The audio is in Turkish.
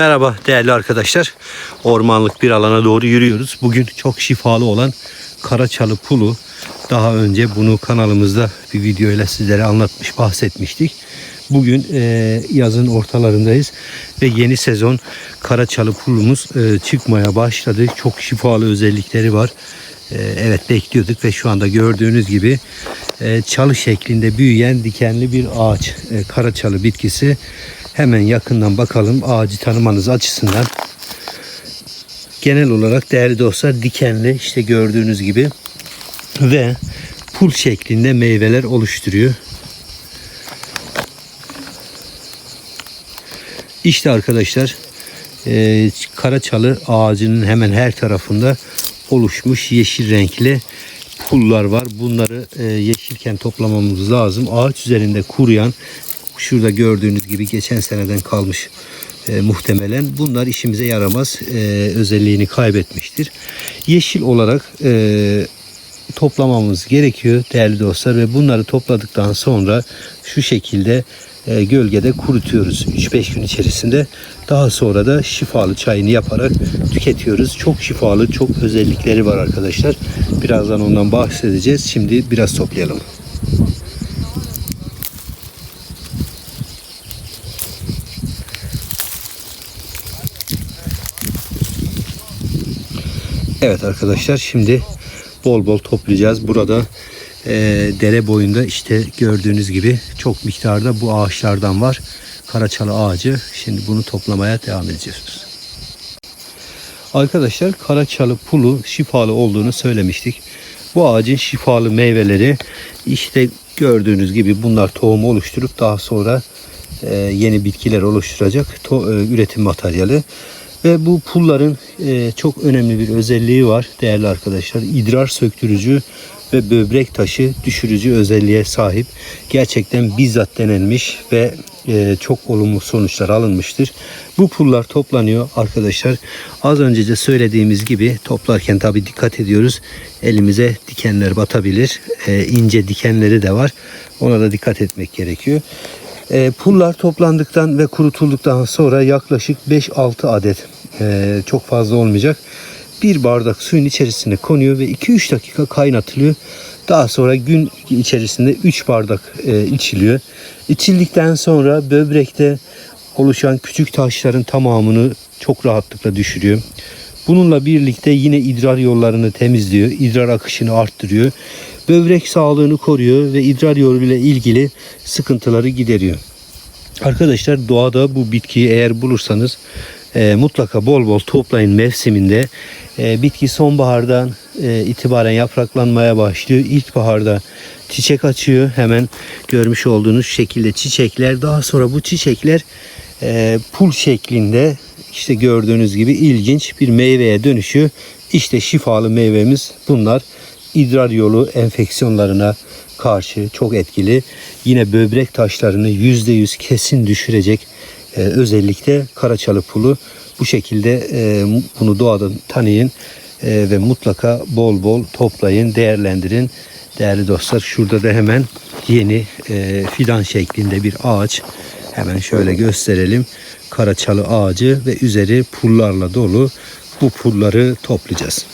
Merhaba değerli arkadaşlar. Ormanlık bir alana doğru yürüyoruz. Bugün çok şifalı olan karaçalı pulu. Daha önce bunu kanalımızda bir video ile sizlere anlatmış, bahsetmiştik. Bugün e, yazın ortalarındayız ve yeni sezon karaçalı pulumuz e, çıkmaya başladı. Çok şifalı özellikleri var. E, evet bekliyorduk ve şu anda gördüğünüz gibi e, çalı şeklinde büyüyen dikenli bir ağaç. E, karaçalı bitkisi. Hemen yakından bakalım ağacı tanımanız açısından. Genel olarak değerli dostlar dikenli işte gördüğünüz gibi ve pul şeklinde meyveler oluşturuyor. İşte arkadaşlar e, karaçalı ağacının hemen her tarafında oluşmuş yeşil renkli pullar var. Bunları e, yeşilken toplamamız lazım. Ağaç üzerinde kuruyan şurada gördüğünüz gibi geçen seneden kalmış e, muhtemelen. Bunlar işimize yaramaz. E, özelliğini kaybetmiştir. Yeşil olarak e, toplamamız gerekiyor değerli dostlar ve bunları topladıktan sonra şu şekilde e, gölgede kurutuyoruz 3-5 gün içerisinde. Daha sonra da şifalı çayını yaparak tüketiyoruz. Çok şifalı, çok özellikleri var arkadaşlar. Birazdan ondan bahsedeceğiz. Şimdi biraz toplayalım. Evet arkadaşlar şimdi bol bol toplayacağız. Burada e, dere boyunda işte gördüğünüz gibi çok miktarda bu ağaçlardan var. Karaçalı ağacı. Şimdi bunu toplamaya devam edeceğiz. Arkadaşlar karaçalı pulu şifalı olduğunu söylemiştik. Bu ağacın şifalı meyveleri işte gördüğünüz gibi bunlar tohum oluşturup daha sonra e, yeni bitkiler oluşturacak to, e, üretim materyali. Ve bu pulların e, çok önemli bir özelliği var değerli arkadaşlar. İdrar söktürücü ve böbrek taşı düşürücü özelliğe sahip. Gerçekten bizzat denenmiş ve e, çok olumlu sonuçlar alınmıştır. Bu pullar toplanıyor arkadaşlar. Az önce de söylediğimiz gibi toplarken tabi dikkat ediyoruz. Elimize dikenler batabilir. E, ince dikenleri de var. Ona da dikkat etmek gerekiyor. E, pullar toplandıktan ve kurutulduktan sonra yaklaşık 5-6 adet e, çok fazla olmayacak. Bir bardak suyun içerisine konuyor ve 2-3 dakika kaynatılıyor. Daha sonra gün içerisinde 3 bardak e, içiliyor. İçildikten sonra böbrekte oluşan küçük taşların tamamını çok rahatlıkla düşürüyor. Bununla birlikte yine idrar yollarını temizliyor, idrar akışını arttırıyor, böbrek sağlığını koruyor ve idrar yoluyla ilgili sıkıntıları gideriyor. Arkadaşlar doğada bu bitkiyi eğer bulursanız e, mutlaka bol bol toplayın mevsiminde. E, bitki sonbahardan e, itibaren yapraklanmaya başlıyor. İlkbaharda çiçek açıyor. Hemen görmüş olduğunuz şekilde çiçekler. Daha sonra bu çiçekler e, pul şeklinde işte gördüğünüz gibi ilginç bir meyveye dönüşüyor. İşte şifalı meyvemiz bunlar. İdrar yolu enfeksiyonlarına karşı çok etkili. Yine böbrek taşlarını %100 kesin düşürecek e, özellikle karaçalı pulu. Bu şekilde e, bunu doğadan tanıyın e, ve mutlaka bol bol toplayın, değerlendirin. Değerli dostlar şurada da hemen yeni e, fidan şeklinde bir ağaç. Hemen şöyle gösterelim. Karaçalı ağacı ve üzeri pullarla dolu bu pulları toplayacağız.